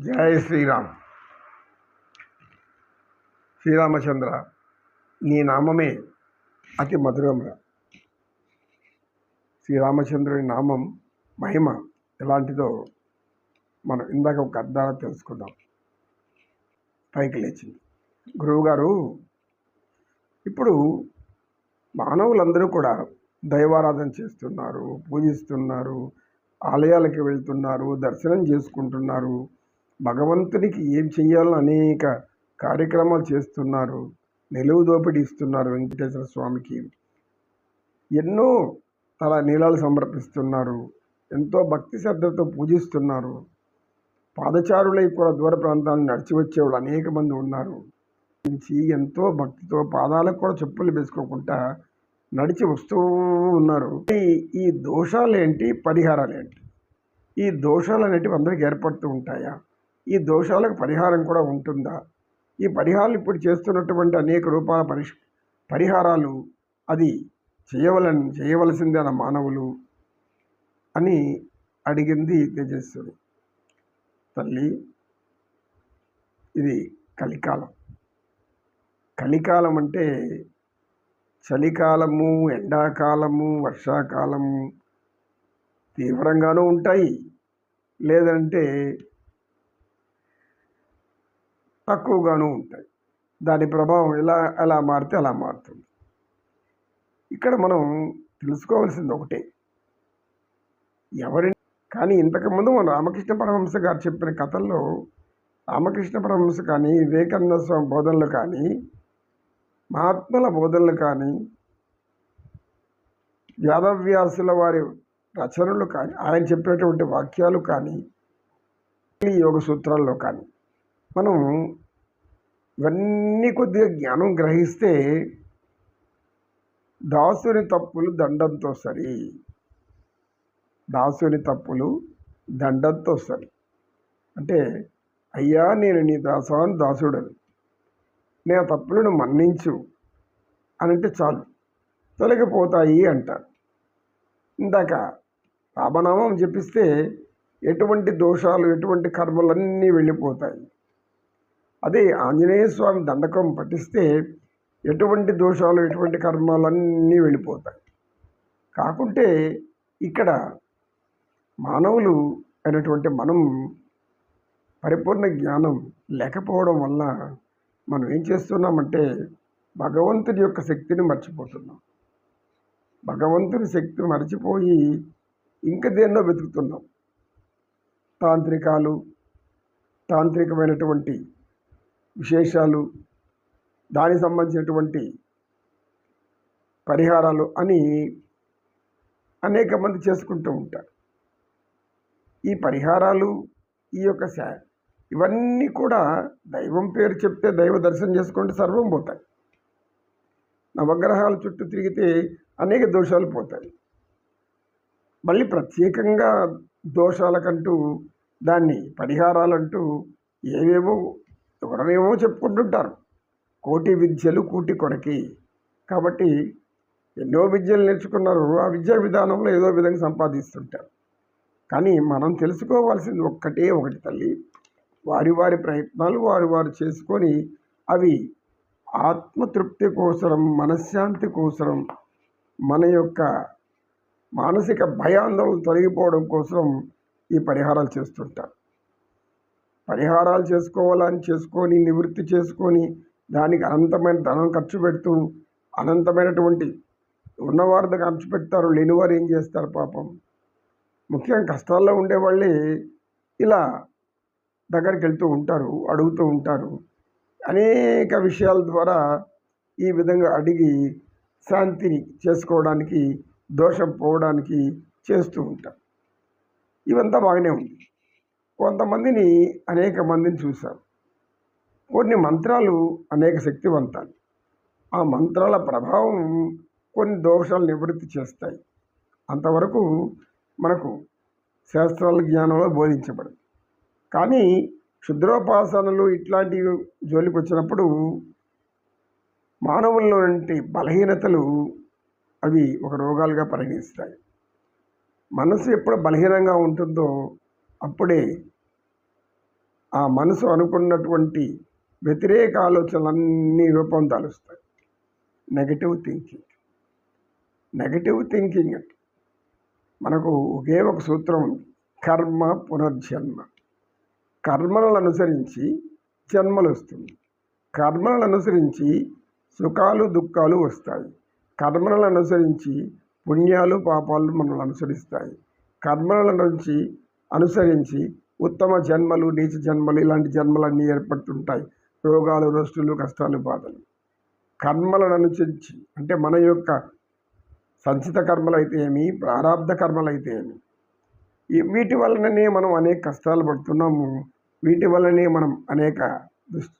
జయ శ్రీరామ్. శ్రీరామచంద్ర నీ నామమే అతి మధురంగా శ్రీరామచంద్రుని నామం మహిమ ఎలాంటిదో మనం ఇందాక ఒక అర్థాలు తెలుసుకుందాం. పైకి లేచింది. గురువుగారు ఇప్పుడు మానవులందరూ కూడా దైవారాధన చేస్తున్నారు పూజిస్తున్నారు ఆలయాలకి వెళ్తున్నారు దర్శనం చేసుకుంటున్నారు. భగవంతునికి ఏం చేయాలని అనేక కార్యక్రమాలు చేస్తున్నారు. నిలువు దోపిడీ ఇస్తున్నారు వెంకటేశ్వర స్వామికి. ఎన్నో తల నీలాలు సమర్పిస్తున్నారు. ఎంతో భక్తి శ్రద్ధతో పూజిస్తున్నారు. పాదచారులై కూడా దూర ప్రాంతాలను నడిచి వచ్చేవాళ్ళు అనేక మంది ఉన్నారు. నుంచి ఎంతో భక్తితో పాదాలకు కూడా చెప్పులు వేసుకోకుండా నడిచి వస్తూ ఉన్నారు. ఈ ఈ పరిహారాలు ఏంటి ఈ దోషాలు అనేటివి అందరికీ ఏర్పడుతూ ఉంటాయా? ఈ దోషాలకు పరిహారం కూడా ఉంటుందా? ఈ పరిహారాలు ఇప్పుడు చేస్తున్నటువంటి అనేక రూపాల పరిష్ పరిహారాలు అది చేయవలని చేయవలసిందే అన్న మానవులు అని అడిగింది తేజస్సుడు. తల్లి ఇది కలికాలం. కలికాలం అంటే చలికాలము ఎండాకాలము వర్షాకాలము తీవ్రంగానూ ఉంటాయి. లేదంటే తక్కువగాను ఉంటాయి. దాని ప్రభావం ఎలా ఎలా మారితే అలా మారుతుంది. ఇక్కడ మనం తెలుసుకోవాల్సింది ఒకటే. ఎవరి కానీ ఇంతకుముందు మన రామకృష్ణ పరమహంస గారు చెప్పిన కథల్లో రామకృష్ణ పరమహంస కానీ వివేకానంద స్వామి బోధనలు కానీ మహాత్ముల బోధనలు కానీ వేదవ్యాసుల వారి రచనలు కానీ ఆయన చెప్పినటువంటి వాక్యాలు కానీ యోగ సూత్రాల్లో కానీ మనం ఇవన్నీ కొద్దిగా జ్ఞానం గ్రహిస్తే దాసుని తప్పులు దండంతో సరి. దాసుని తప్పులు దండంతో సరి. అంటే అయ్యా నేను నీ దాసాను దాసుడని. నేను తప్పులను మన్నించు అని అంటే చాలు. తొలగిపోతాయి అంటారు. ఇందాక రామనామం జపిస్తే ఎటువంటి దోషాలు ఎటువంటి కర్మలన్నీ వెళ్ళిపోతాయి. అదే ఆంజనేయ స్వామి దండకం పఠిస్తే ఎటువంటి దోషాలు ఎటువంటి కర్మాలన్నీ వెళ్ళిపోతాయి. కాకుంటే ఇక్కడ మానవులు అయినటువంటి మనం పరిపూర్ణ జ్ఞానం లేకపోవడం వల్ల మనం ఏం చేస్తున్నామంటే భగవంతుడి యొక్క శక్తిని మర్చిపోతున్నాం. భగవంతుని శక్తిని మర్చిపోయి ఇంక దేన్నో వెతుకుతున్నాం. తాంత్రికాలు తాంత్రికమైనటువంటి విశేషాలు దానికి సంబంధించినటువంటి పరిహారాలు అని అనేక మంది చేసుకుంటూ ఉంటారు. ఈ పరిహారాలు ఈ యొక్క శా ఇవన్నీ కూడా దైవం పేరు చెప్తే దైవ దర్శనం చేసుకుంటే సర్వం పోతాయి. నవగ్రహాల చుట్టూ తిరిగితే అనేక దోషాలు పోతాయి. మళ్ళీ ప్రత్యేకంగా దోషాలకంటూ దాన్ని పరిహారాలంటూ ఏవేవో ఎవరనేమో చెప్పుకుంటుంటారు. కోటి విద్యలు కూటి కొరకి కాబట్టి ఎన్నో విద్యలు నేర్చుకున్నారు. ఆ విద్యా విధానంలో ఏదో విధంగా సంపాదిస్తుంటారు. కానీ మనం తెలుసుకోవాల్సింది ఒక్కటే ఒకటి తల్లి. వారి వారి ప్రయత్నాలు వారు వారు చేసుకొని అవి ఆత్మతృప్తి కోసరం మనశ్శాంతి కోసరం మన యొక్క మానసిక భయాందోళన తొలగిపోవడం కోసం ఈ పరిహారాలు చేస్తుంటారు. పరిహారాలు చేసుకోవాలని చేసుకొని నివృత్తి చేసుకొని దానికి అనంతమైన ధనం ఖర్చు పెడుతూ అనంతమైనటువంటి ఉన్నవారు దగ్గర ఖర్చు పెడతారు. లేనివారు ఏం చేస్తారు పాపం? ముఖ్యంగా కష్టాల్లో ఉండేవాళ్ళే ఇలా దగ్గరికి వెళ్తూ ఉంటారు అడుగుతూ ఉంటారు. అనేక విషయాల ద్వారా ఈ విధంగా అడిగి శాంతిని చేసుకోవడానికి దోషం పోవడానికి చేస్తూ ఉంటారు. ఇవంతా బాగానే ఉంది. కొంతమందిని అనేక మందిని చూశారు కొన్ని మంత్రాలు అనేక శక్తివంతాలు. ఆ మంత్రాల ప్రభావం కొన్ని దోషాలు నివృత్తి చేస్తాయి. అంతవరకు మనకు శాస్త్రాల జ్ఞానంలో బోధించబడదు. కానీ క్షుద్రోపాసనలు ఇట్లాంటి జోలికి వచ్చినప్పుడు మానవుల్లో బలహీనతలు అవి ఒక రోగాలుగా పరిగణిస్తాయి మనసు ఎప్పుడు బలహీనంగా ఉంటుందో అప్పుడే ఆ మనసు అనుకున్నటువంటి వ్యతిరేక ఆలోచనలన్నీ రూపం దాలుస్తాయి. నెగటివ్ థింకింగ్ నెగటివ్ థింకింగ్ అంటే మనకు ఒకే ఒక సూత్రం ఉంది. కర్మ పునర్జన్మ. కర్మలను అనుసరించి జన్మలు వస్తుంది. కర్మలను అనుసరించి సుఖాలు దుఃఖాలు వస్తాయి. కర్మలను అనుసరించి పుణ్యాలు పాపాలు మనల్ని అనుసరిస్తాయి. కర్మలను నుంచి అనుసరించి ఉత్తమ జన్మలు నీచ జన్మలు ఇలాంటి జన్మలన్నీ ఏర్పడుతుంటాయి. రోగాలు రోష్టులు కష్టాలు బాధలు. కర్మలను అనుసరించి అంటే మన యొక్క సంచిత కర్మలు అయితే ఏమి? ప్రారంధ కర్మలు అయితే ఏమి వీటి వలననే మనం అనేక కష్టాలు పడుతున్నాము. వీటి వల్లనే మనం అనేక దుష్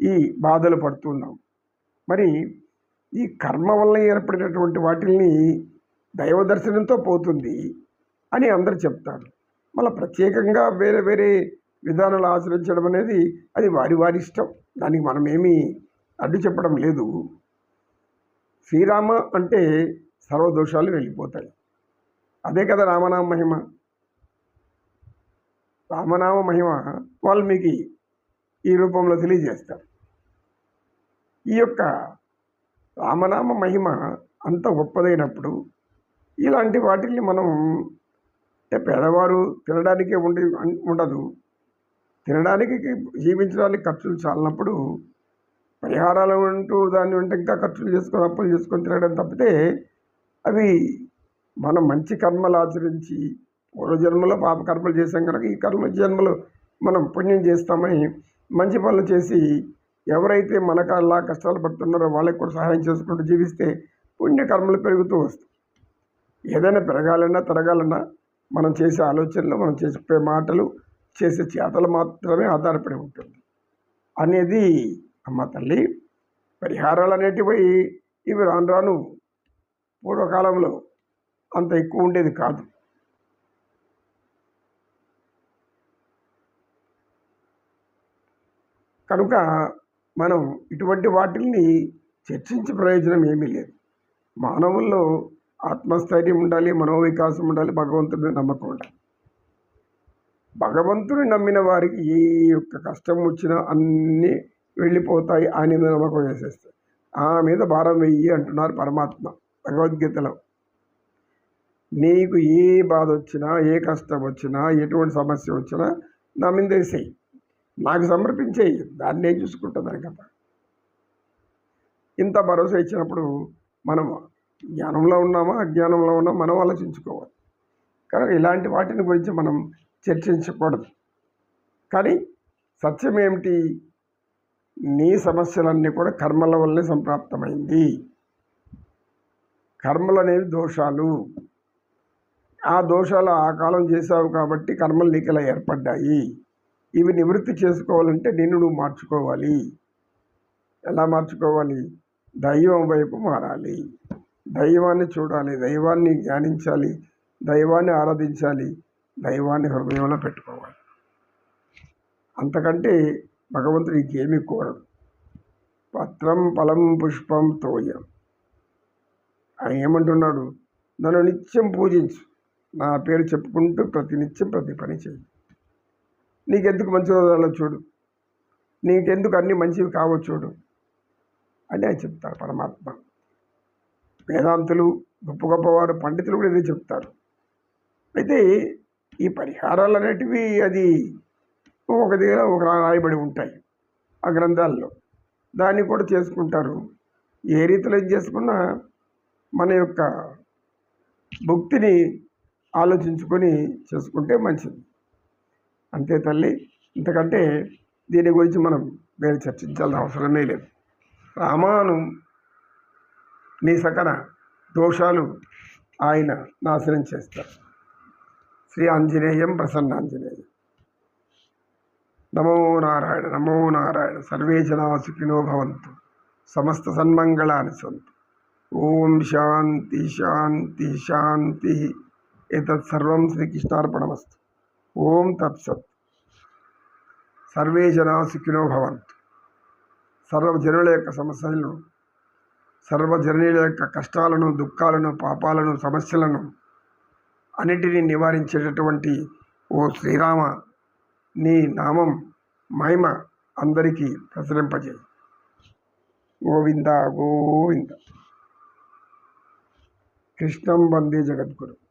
ఈ బాధలు పడుతున్నాం. మరి ఈ కర్మ వల్ల ఏర్పడినటువంటి వాటిల్ని దైవ దర్శనంతో పోతుంది అని అందరు చెప్తారు. మళ్ళీ ప్రత్యేకంగా వేరే వేరే విధానాలు ఆచరించడం అనేది అది వారి వారి ఇష్టం. దానికి మనం ఏమీ అడ్డు చెప్పడం లేదు. శ్రీరామ అంటే సర్వదోషాలు వెళ్ళిపోతాయి. అదే కదా రామనామ మహిమ. రామనామ మహిమ వాల్మీకి ఈ రూపంలో తెలియజేస్తారు. ఈ యొక్క రామనామ మహిమ అంత గొప్పదైనప్పుడు ఇలాంటి వాటిల్ని మనం అంటే పేదవారు తినడానికి ఉండి ఉండదు. తినడానికి జీవించడానికి ఖర్చులు చాలినప్పుడు పరిహారాలు అంటూ దాన్ని ఉంటే ఇంకా ఖర్చులు చేసుకొని అప్పులు చేసుకొని తినడం తప్పితే అవి మనం మంచి కర్మలు ఆచరించి పూర్వజన్మలో పాప కర్మలు చేసాం కనుక ఈ కర్మ జన్మలో మనం పుణ్యం చేస్తామని మంచి పనులు చేసి ఎవరైతే మనకల్లా కష్టాలు పడుతున్నారో వాళ్ళకి కూడా సహాయం చేసుకుంటూ జీవిస్తే పుణ్యకర్మలు పెరుగుతూ వస్తాయి. ఏదైనా పెరగాలన్నా తరగాలన్నా మనం చేసే ఆలోచనలు మనం చెప్పే మాటలు చేసే చేతలు మాత్రమే ఆధారపడి ఉంటుంది. అనేది అమ్మ తల్లి పరిహారాలు అనేటివి ఇవి రాను రాను పూర్వకాలంలో అంత ఎక్కువ ఉండేది కాదు. కనుక మనం ఇటువంటి వాటిల్ని చర్చించే ప్రయోజనం ఏమీ లేదు. మానవుల్లో ఆత్మస్థైర్యం ఉండాలి మనోవికాసం ఉండాలి భగవంతుడిని నమ్మకం ఉండాలి. భగవంతుని నమ్మిన వారికి ఏ యొక్క కష్టం వచ్చినా అన్నీ వెళ్ళిపోతాయి ఆయన మీద నమ్మకం చేసేస్తాయి ఆ మీద భారం వెయ్యి అంటున్నారు పరమాత్మ భగవద్గీతలో. నీకు ఏ బాధ వచ్చినా ఏ కష్టం వచ్చినా ఎటువంటి సమస్య వచ్చినా నా మీద వేసేయి నాకు సమర్పించేయి దాన్ని నేను చూసుకుంటుందని కదా. ఇంత భరోసా ఇచ్చినప్పుడు మనం జ్ఞానంలో ఉన్నామా? అజ్ఞానంలో ఉన్నా మనం ఆలోచించుకోవాలి. కనుక ఇలాంటి వాటిని గురించి మనం చర్చించకూడదు. కానీ సత్యం ఏమిటి? నీ సమస్యలన్నీ కూడా కర్మల వల్లే సంప్రాప్తమైంది. కర్మలు అనేవి దోషాలు. ఆ దోషాలు ఆ కాలం చేసావు కాబట్టి కర్మలు నీకు ఇలా ఏర్పడ్డాయి. ఇవి నివృత్తి చేసుకోవాలంటే నిన్ను నువ్వు మార్చుకోవాలి. ఎలా మార్చుకోవాలి? దైవం వైపు మారాలి. దైవాన్ని చూడాలి దైవాన్ని ధ్యానించాలి దైవాన్ని ఆరాధించాలి దైవాన్ని హృదయంలో పెట్టుకోవాలి. అంతకంటే భగవంతుడు ఇంకేమీ కోరడు. పత్రం ఫలం పుష్పం తోయం. ఆయన ఏమంటున్నాడు? నన్ను నిత్యం పూజించు. నా పేరు చెప్పుకుంటూ ప్రతి నిత్యం ప్రతి పని చేయి. నీకెందుకు మంచి రోజుల్లో చూడు? నీకెందుకు అన్ని మంచివి కావచ్చు చూడు? అని ఆయన చెప్తారు పరమాత్మ. వేదాంతులు గొప్ప గొప్పవారు పండితులు కూడా ఇదే చెప్తారు. అయితే ఈ పరిహారాలు అనేటివి అది ఒక దగ్గర ఒక రాయబడి ఉంటాయి ఆ గ్రంథాల్లో. దాన్ని కూడా చేసుకుంటారు. ఏ రీతిలో ఏం చేసుకున్నా మన యొక్క భక్తిని ఆలోచించుకొని చేసుకుంటే మంచిది. అంతే తల్లి ఇంతకంటే దీని గురించి మనం వేరే చర్చించాల్సిన అవసరమే లేదు. రామాను నీ సకల దోషాలు ఆయన నాశనం చేస్తారు. శ్రీ ఆంజనేయం ప్రసన్నాంజనేయం. నమో నారాయణ నమో నారాయణ. సర్వే జనా సుఖినో భవంతు. సమస్త సన్మంగళాన్ని సంతు. ఓం శాంతి శాంతి శాంతి. ఏతత్ సర్వం శ్రీకృష్ణార్పణమస్తు. ఓం తత్సత్ సర్వే జనా సుఖినో భవంతు. సర్వజనుల యొక్క సమస్యలను సర్వజనుల యొక్క కష్టాలను దుఃఖాలను పాపాలను సమస్యలను అన్నిటినీ నివారించేటటువంటి ఓ శ్రీరామ నీ నామం మహిమ అందరికీ ప్రసరింపజేయి. గోవింద గోవింద. కృష్ణం వందే జగద్గురు.